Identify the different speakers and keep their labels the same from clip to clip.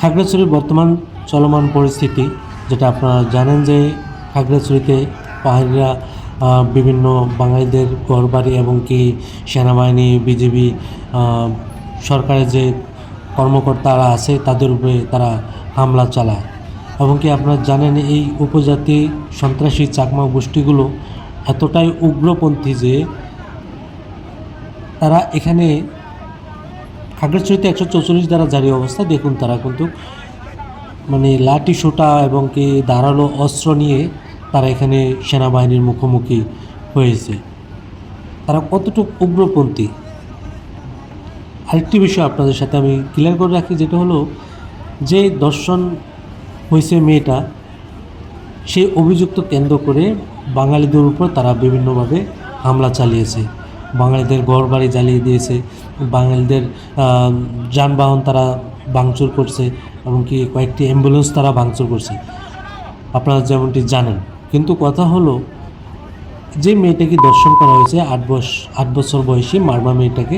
Speaker 1: খাগড়াছড়ির বর্তমান চলমান পরিস্থিতি, যেটা আপনারা জানেন যে খাগড়াছড়িতে পাহাড়িরা বিভিন্ন বাঙালিদের ঘরবাড়ি এবং কি সেনাবাহিনী, বিজিবি সরকারের যে কর্মকর্তারা আছে, তাদের উপরে তারা হামলা চালায়। এবং কি আপনারা জানেন এই উপজাতি সন্ত্রাসী চাকমা গোষ্ঠীগুলো এতটাই উগ্রপন্থী যে তারা এখানে খাগড়াছড়িতে একশো চৌচল্লিশ দ্বারা জারি অবস্থা। দেখুন, তারা কিন্তু মানে লাঠি সোটা এবং কি ধারালো অস্ত্র নিয়ে তারা এখানে সেনাবাহিনীর মুখোমুখি হয়েছে। তারা কতটুকু উগ্রপন্থী? আরেকটি বিষয় আপনাদের সাথে আমি ক্লিয়ার করে রাখি, যেটা হলো যে দর্শন হয়েছে মেয়েটা সেই অভিযুক্ত কেন্দ্র করে বাঙালিদের উপর তারা বিভিন্নভাবে হামলা চালিয়েছে। বাঙালিদের ঘর বাড়ি জ্বালিয়ে দিয়েছে, বাঙালিদের যানবাহন তারা ভাঙচুর করছে এমনকি কয়েকটি অ্যাম্বুলেন্স তারা ভাঙচুর করছে। আপনারা যেমনটি জানেন। কিন্তু কথা হলো, যে মেয়েটাকে দর্শন করা হয়েছে, আট বস, আট বছর বয়সী মারমা মেয়েটাকে,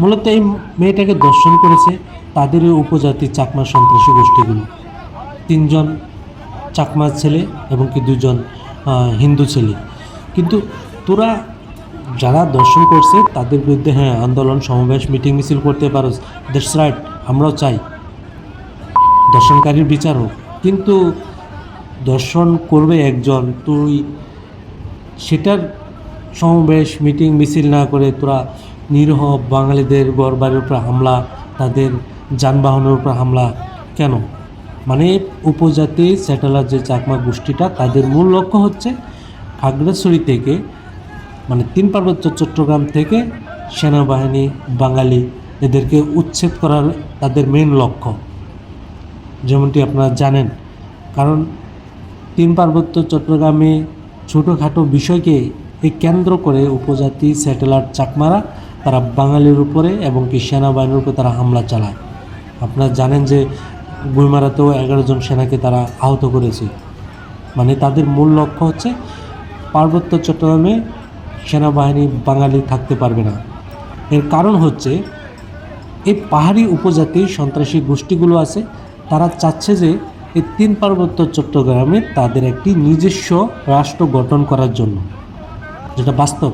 Speaker 1: মূলত এই মেয়েটাকে দর্শন করেছে তাদের উপজাতি চাকমা সন্ত্রাসী গোষ্ঠীগুলো। তিনজন চাকমা ছেলে এবং কি দুজন হিন্দু ছেলে। কিন্তু তোরা যারা দর্শন করছে, তাদের বিরুদ্ধে হ্যাঁ আন্দোলন, সমাবেশ, মিটিং, মিছিল করতে পারো। দ্যাটস রাইট আমরাও চাই। দর্শনকারীর বিচার হোক কিন্তু দর্শন করবে একজন, তুই সেটার সমাবেশ, মিটিং, মিছিল না করে তোরা নিরহ বাঙালিদের ঘর বাড়ির উপর হামলা, তাদের যানবাহনের উপর হামলা, কেন? মানে উপজাতি, স্যাটেলাইট যে চাকমা গোষ্ঠীটা, তাদের মূল লক্ষ্য হচ্ছে খাগড়াছড়ি থেকে মানে তিন পার্বত্য চট্টগ্রাম থেকে সেনাবাহিনী, বাঙালি এদেরকে উচ্ছেদ করার তাদের মেন লক্ষ্য। যেমনটি আপনারা জানেন, কারণ তিন পার্বত্য চট্টগ্রামে ছোটোখাটো বিষয়কে এই কেন্দ্র করে উপজাতি স্যাটেলাইট চাকমারা তারা বাঙালির উপরে এবং কি সেনাবাহিনীর উপরে তারা হামলা চালায়। আপনারা জানেন যে গুইমারাতেও এগারো জন সেনাকে তারা আহত করেছে। মানে তাদের মূল লক্ষ্য হচ্ছে পার্বত্য চট্টগ্রামে সেনাবাহিনী বাঙালি থাকতে পারবে না। এর কারণ হচ্ছে, এই পাহাড়ি উপজাতি সন্ত্রাসী গোষ্ঠীগুলো আছে, তারা চাচ্ছে যে এই তিন পার্বত্য চট্টগ্রামে তাদের একটি নিজস্ব রাষ্ট্র গঠন করার জন্য। যেটা বাস্তব।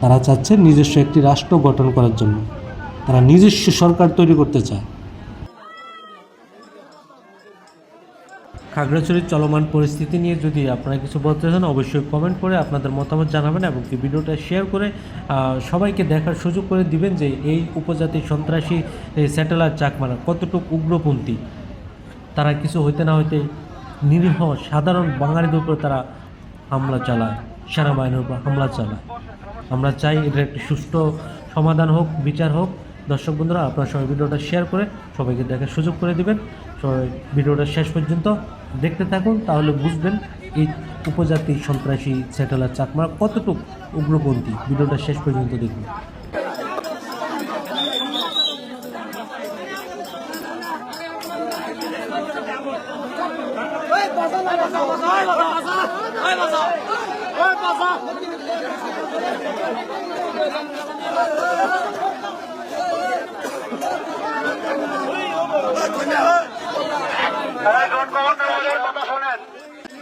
Speaker 1: তারা চাচ্ছে নিজস্ব একটি রাষ্ট্র গঠন করার জন্য। তারা নিজস্ব সরকার তৈরি করতে চায়। খাগড়াছড়ির চলমান পরিস্থিতি নিয়ে যদি আপনারা কিছু বলতে চান, অবশ্যই কমেন্ট করে আপনাদের মতামত জানাবেন এবং কি ভিডিওটা শেয়ার করে সবাইকে দেখার সুযোগ করে দিবেন যে এই উপজাতি সন্ত্রাসী, এই স্যাটেলাইট চাকমারা কতটুকু উগ্রপন্থী। তারা কিছু হইতে না হইতে নিরীহ, সাধারণ বাঙালিদের উপর তারা হামলা চালায় সেনাবাহিনীর উপর হামলা চালায়। আমরা চাই এটার একটি সুষ্ঠু সমাধান হোক, বিচার হোক। দর্শক বন্ধুরা, আপনারা সবাই ভিডিওটা শেয়ার করে সবাইকে দেখার সুযোগ করে দিবেন। সবাই ভিডিওটা শেষ পর্যন্ত দেখতে থাকুন তাহলে বুঝবেন এই উপজাতি সন্ত্রাসী স্যাটেলাইট চাকমা কতটুকু উগ্রপন্থী ভিডিওটা শেষ পর্যন্ত দেখুন
Speaker 2: এই রোড কমান্ডারের কথা শোনেন রোড কমান্ডারের কথা শোনেন প্লিজ প্লিজ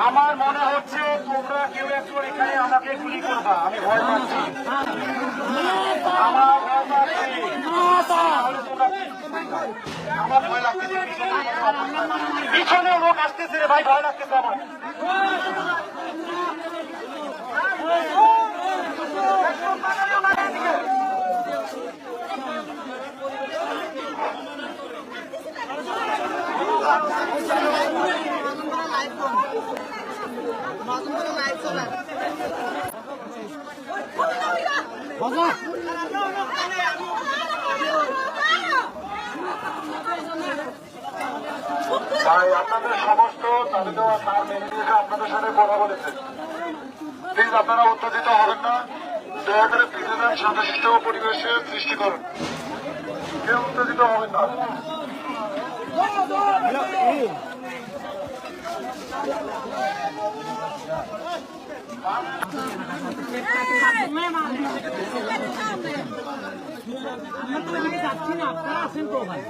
Speaker 2: আমার মনে হচ্ছে তোমরা কেউ একজন এখানে আমাকে গুলি করবা। আমি ভয় পাচ্ছি। পিছনে- লোক আসতেছে রে ভাই, ভয় লাগতেছে আমার।
Speaker 3: বাবা
Speaker 2: ভাই আপনাদের সমস্ত দেওয়া তার মেনে নিয়েছে আপনাদের সাথে কথা বলেছে। প্লিজ আপনারা উত্তেজিত হবেন না। দয়া করে ফিরে যান শান্তশিষ্ট পরিবেশের সৃষ্টি করুন। কেউ উত্তেজিত হবেন না।
Speaker 3: যাচ্ছি না আপনারা আসেন তো ভাই